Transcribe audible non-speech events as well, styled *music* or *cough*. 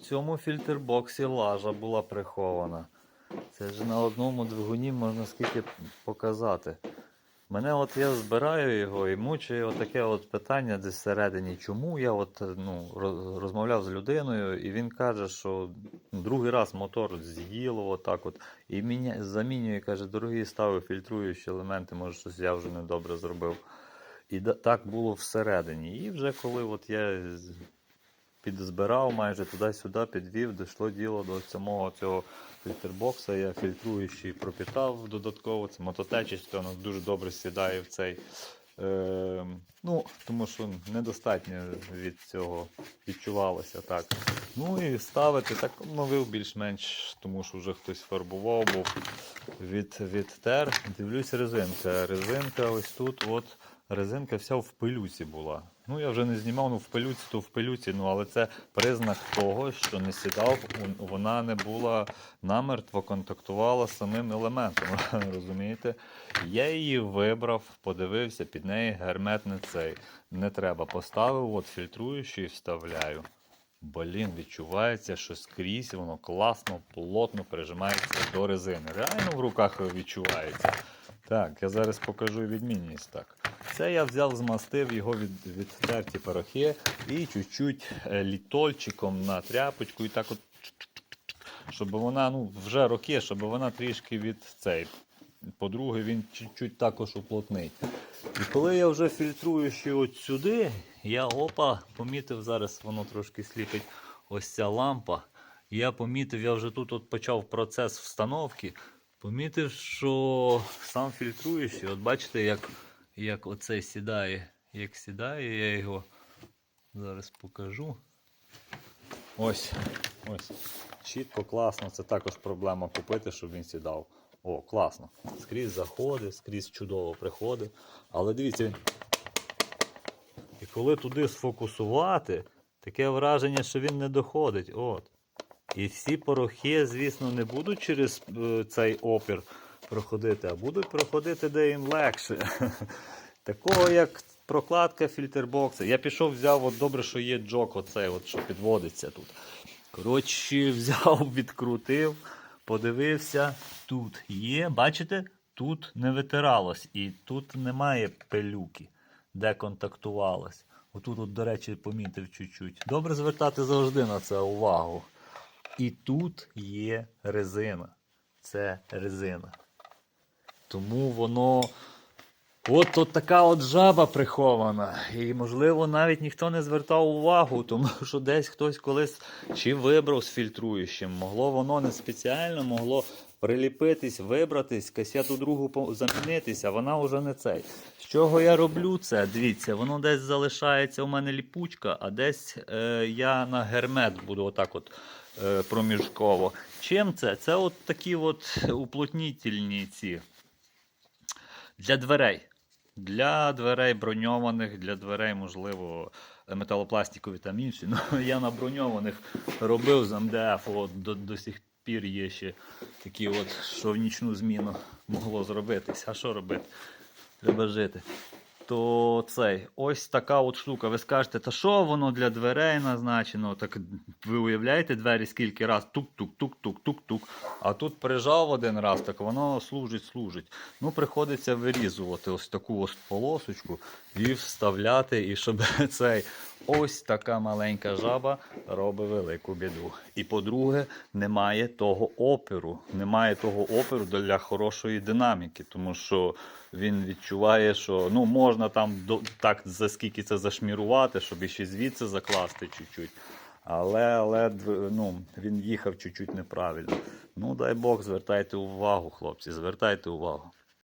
Цьому фільтрбоксі лажа була прихована. Це ж на одному двигуні можна скільки показати. Мене от я збираю його і мучує отаке от питання десь всередині, чому я от, ну, розмовляв з людиною, і він каже, що другий раз мотор з'їло отак от, і міня... замінює, каже, дорогі ставив фільтруючі елементи, може щось я вже недобре зробив. І так було всередині. І вже коли от я підзбирав майже туди-сюди, підвів, дійшло діло до самого цього фільтрбокса. Я фільтруючий пропітав додатково. Це мототечечка, воно дуже добре сідає в цей. Е, ну, тому що недостатньо від цього відчувалося так. Ну і ставити так обновив більш-менш, тому що вже хтось фарбував, був від, відтер. Дивлюсь, резинка. Резинка ось тут, от резинка вся в пилюці була. Ну, я вже не знімав, ну в пилюці, то в пилюці, ну але це признак того, що не сідав, вона не була намертво контактувала з самим елементом. *laughs* Розумієте? Я її вибрав, подивився, під неї герметний цей. Не треба. Поставив, от фільтруючий вставляю. Блін, відчувається, що скрізь воно класно, плотно прижимається до резини. Реально в руках відчувається. Так, я зараз покажу відмінність. Так. Це я взяв, змастив його від, відтерті порохи і чуть-чуть е, літольчиком на тряпочку і так от. Щоб вона, ну, вже роки, щоб вона трішки від цей. По-друге, він чуть-чуть також уплотнить. І коли я вже фільтрую ще от сюди, я опа, помітив, зараз воно трошки сліпить ось ця лампа. Я помітив, я вже тут от почав процес встановки. Помітив, що сам фільтруючий, от бачите, як, як оце сідає. Як сідає, я його зараз покажу. Ось, ось. Чітко, класно. Це також проблема купити, щоб він сідав. О, класно. Скрізь заходить, скрізь чудово приходить. Але дивіться. І коли туди сфокусувати, таке враження, що він не доходить. От. І всі порохи, звісно, не будуть через е, цей опір проходити, а будуть проходити де їм легше. *laughs* Такого як прокладка фільтрбокса. Я пішов, взяв, от добре, що є джок, оцей, от, що підводиться тут. Коротше, *laughs* взяв, відкрутив, подивився. Тут є, бачите, тут не витиралось. І тут немає пилюки, де контактувалось. Отут, от, до речі, помітив чуть-чуть. Добре звертати завжди на це увагу. І тут є резина. Це резина. Тому воно. От, от така от жаба прихована. І, можливо, навіть ніхто не звертав увагу, тому що десь хтось колись чи вибрав з фільтруючим. Могло воно не спеціально, могло приліпитись, вибратись, касету другу замінитись, а вона вже не цей. З чого я роблю це? Дивіться, воно десь залишається у мене ліпучка, а десь е, я на гермет буду отак от е, проміжково. Чим це? Це от такі от уплотнітельні ці для дверей. Для дверей броньованих, для дверей, можливо, металопластикові там інші. *laughs* Ну, я на броньованих робив з МДФ, от, до, до сих пір є ще такі, от, що в нічну зміну могло зробитися. А що робити? Треба жити. То цей, ось така от штука. Ви скажете, та що воно для дверей назначено? Так ви уявляєте двері скільки раз тук-тук-тук-тук-тук-тук. А тут прижав один раз, так воно служить, служить. Ну, приходиться вирізувати ось таку ось полосочку і вставляти, і щоб *laughs* цей ось така маленька жаба робить велику біду. І по-друге, немає того опіру. Немає того опіру для хорошої динаміки, тому що він відчуває, що ну можна там до, так за скільки це зашмірувати, щоб іще звідси закласти чуть-чуть. Але, але ну, він їхав чуть-чуть неправильно. Ну, дай Бог, звертайте увагу, хлопці, звертайте увагу.